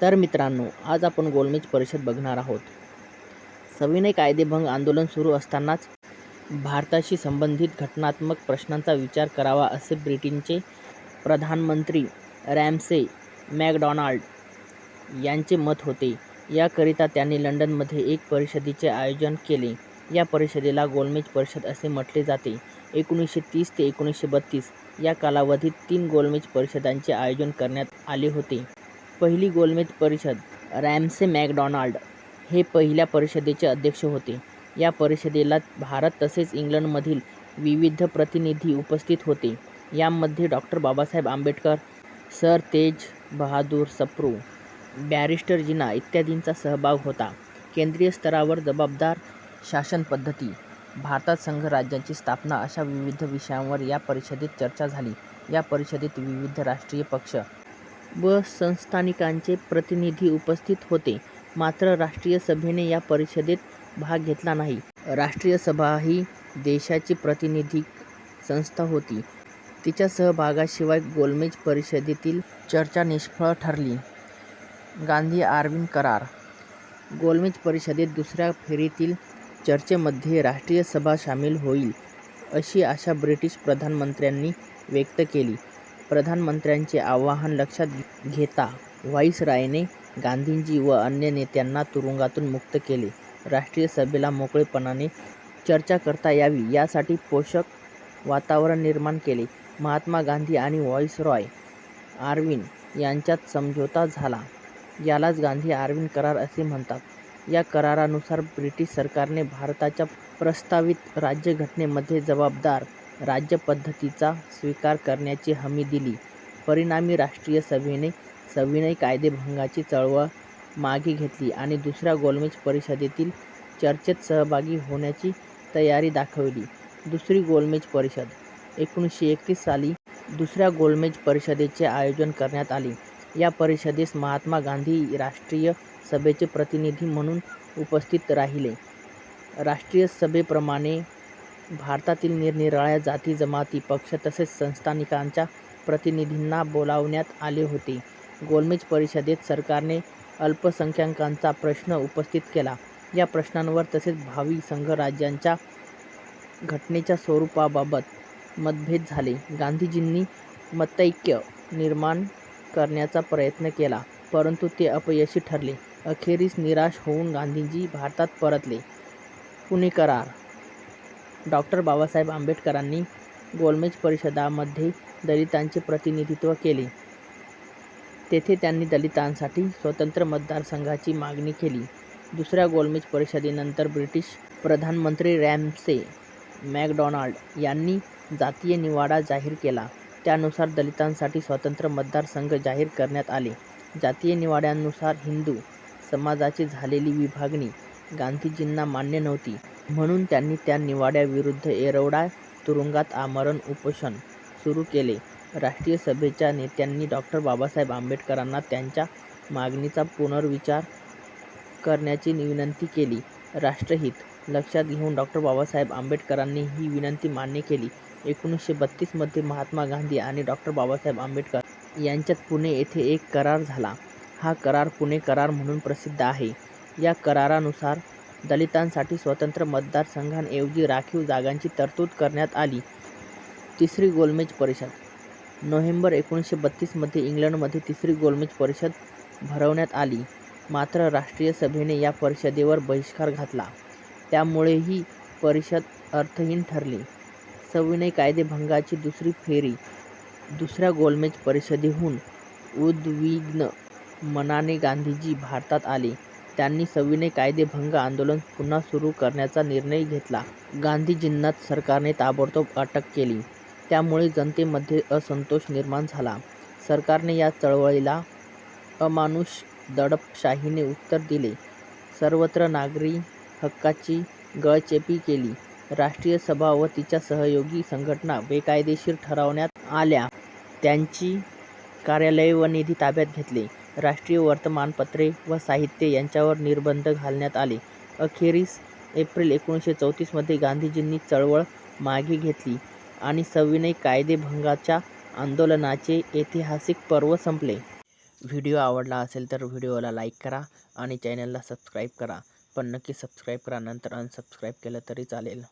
तर मित्रांनो आज आपण गोलमेज परिषद बघणार आहोत. सविनय कायदेभंग आंदोलन सुरू असतानाच भारताशी संबंधित घटनात्मक प्रश्नांचा विचार करावा असे ब्रिटनचे प्रधानमंत्री रॅमसे मॅकडॉनाल्ड यांचे मत होते. याकरिता त्यांनी लंडनमध्ये एक परिषदेचे आयोजन केले. या परिषदेला गोलमेज परिषद असे म्हटले जाते. एकोणीसशे तीस ते एकोणीसशे बत्तीस या कालावधीत तीन गोलमेज परिषदांचे आयोजन करण्यात आले होते. पहिली गोलमेज परिषद रॅमसे मॅकडॉनाल्ड हे पहिल्या परिषदेचे अध्यक्ष होते. या परिषदेला भारत तसेच इंग्लंडमधील विविध प्रतिनिधी उपस्थित होते. यामध्ये डॉक्टर बाबासाहेब आंबेडकर सर तेज बहादूर सप्रू बॅरिस्टर जिना इत्यादींचा सहभाग होता. केंद्रीय स्तरावर जबाबदार शासन पद्धती भारतात संघराज्याची स्थापना अशा विविध विषयांवर या परिषदेत चर्चा झाली. या परिषदेत विविध राष्ट्रीय पक्ष व संस्थानिकांचे प्रतिनिधी उपस्थित होते. मात्र राष्ट्रीय सभेने या परिषदेत भाग घेतला नाही. राष्ट्रीय सभा ही देशाची प्रतिनिधिक संस्था होती. तिच्या सहभागाशिवाय गोलमेज परिषदेतील चर्चा निष्फळ ठरली. गांधी आर्विन करार. गोलमेज परिषदेत दुसऱ्या फेरीतील चर्चेमध्ये राष्ट्रीय सभा सामील होईल अशी आशा ब्रिटिश प्रधानमंत्र्यांनी व्यक्त केली. प्रधानमंत्र्यांचे आवाहन लक्षात घेता व्हाईसरायने गांधीजी व अन्य नेत्यांना तुरुंगातून मुक्त केले. राष्ट्रीय सभेला मोकळेपणाने चर्चा करता यावी यासाठी पोषक वातावरण निर्माण केले. महात्मा गांधी आणि व्हाईसरॉय आर्विन यांच्यात समझोता झाला. यालाच गांधी आर्विन करार असे म्हणतात. या करारानुसार ब्रिटिश सरकारने भारताच्या प्रस्तावित राज्यघटनेमध्ये जबाबदार राज्यपद्धतीचा स्वीकार करण्याची हमी दिली. परिणामी राष्ट्रीय सभेने सविनय कायदेभंगाची चळवळ मागे घेतली आणि दुसऱ्या गोलमेज परिषदेतील चर्चेत सहभागी होण्याची तयारी दाखवली. दुसरी गोलमेज परिषद. एकोणीसशे एकतीस साली दुसऱ्या गोलमेज परिषदेचे आयोजन करण्यात आले. या परिषदेस महात्मा गांधी राष्ट्रीय सभेचे प्रतिनिधी म्हणून उपस्थित राहिले. राष्ट्रीय सभेप्रमाणे भारतातील निरनिराळ्या जाती जमाती पक्ष तसेच संस्थानिकांच्या प्रतिनिधींना बोलावण्यात आले होते. गोलमेज परिषदेत सरकारने अल्पसंख्याकांचा प्रश्न उपस्थित केला. या प्रश्नांवर तसेच भावी संघराज्यांच्या घटनेच्या स्वरूपाबाबत मतभेद झाले. गांधीजींनी मतैक्य निर्माण करण्याचा प्रयत्न केला परंतु ते अपयशी ठरले. अखेरीस निराश होऊन गांधीजी भारतात परतले. पुणे करार डॉक्टर बाबासाहेब आंबेडकरांनी गोलमेज परिषदामध्ये दलितांचे प्रतिनिधित्व केले. तेथे त्यांनी दलितांसाठी स्वतंत्र मतदारसंघाची मागणी केली. दुसऱ्या गोलमेज परिषदेनंतर ब्रिटिश प्रधानमंत्री रॅमसे मॅकडॉनाल्ड यांनी जातीय निवाडा जाहीर केला. त्यानुसार दलितांसाठी स्वतंत्र मतदारसंघ जाहीर करण्यात आले. जातीय निवाड्यानुसार हिंदू समाजाची झालेली विभागणी गांधीजींना मान्य नव्हती. म्हणून त्यांनी त्या निवाड्याविरुद्ध येरवडा तुरुंगात आमरण उपोषण सुरू केले. राष्ट्रीय सभेच्या नेत्यांनी डॉक्टर बाबासाहेब आंबेडकरांना त्यांच्या मागणीचा पुनर्विचार करण्याची विनंती केली. राष्ट्रहित लक्षात घेऊन डॉक्टर बाबासाहेब आंबेडकरांनी ही विनंती मान्य केली. एकोणीसशे बत्तीसमध्ये महात्मा गांधी आणि डॉक्टर बाबासाहेब आंबेडकर यांच्यात पुणे येथे एक करार झाला. हा करार पुणे करार म्हणून प्रसिद्ध आहे. या करारानुसार दलितांसाठी स्वतंत्र मतदारसंघांऐवजी राखीव जागांची तरतूद करण्यात आली. तिसरी गोलमेज परिषद. नोव्हेंबर एकोणीसशे बत्तीसमध्ये इंग्लंडमध्ये तिसरी गोलमेज परिषद भरवण्यात आली. मात्र राष्ट्रीय सभेने या परिषदेवर बहिष्कार घातला. त्यामुळे ही परिषद अर्थहीन ठरली. सविनय कायदेभंगाची दुसरी फेरी दुसऱ्या गोलमेज परिषदेहून उद्विग्न मनाने गांधीजी भारतात आले. त्यांनी सविनय कायदेभंग आंदोलन पुन्हा सुरू करण्याचा निर्णय घेतला. गांधीजींना सरकारने ताबडतोब अटक केली. त्यामुळे जनतेमध्ये असंतोष निर्माण झाला. सरकारने या चळवळीला अमानुष दडपशाहीने उत्तर दिले. सर्वत्र नागरी हक्काची गळचेपी केली. राष्ट्रीय सभा व तिच्या सहयोगी संघटना बेकायदेशीर ठरवण्यात आल्या. त्यांची कार्यालये व निधी ताब्यात घेतले. राष्ट्रीय वर्तमानपत्रे व साहित्य यांच्यावर निर्बंध घालण्यात आले. अखेरीस एप्रिल एकोणीसशे चौतीसमध्ये गांधीजींनी चळवळ मागे घेतली आणि सविनय कायदेभंगाच्या आंदोलनाचे ऐतिहासिक पर्व संपले. व्हिडिओ आवडला असेल तर व्हिडिओला लाईक करा आणि चॅनलला सबस्क्राईब करा. पण नक्की सबस्क्राईब करा नंतर अनसबस्क्राईब केलं तरी चालेल.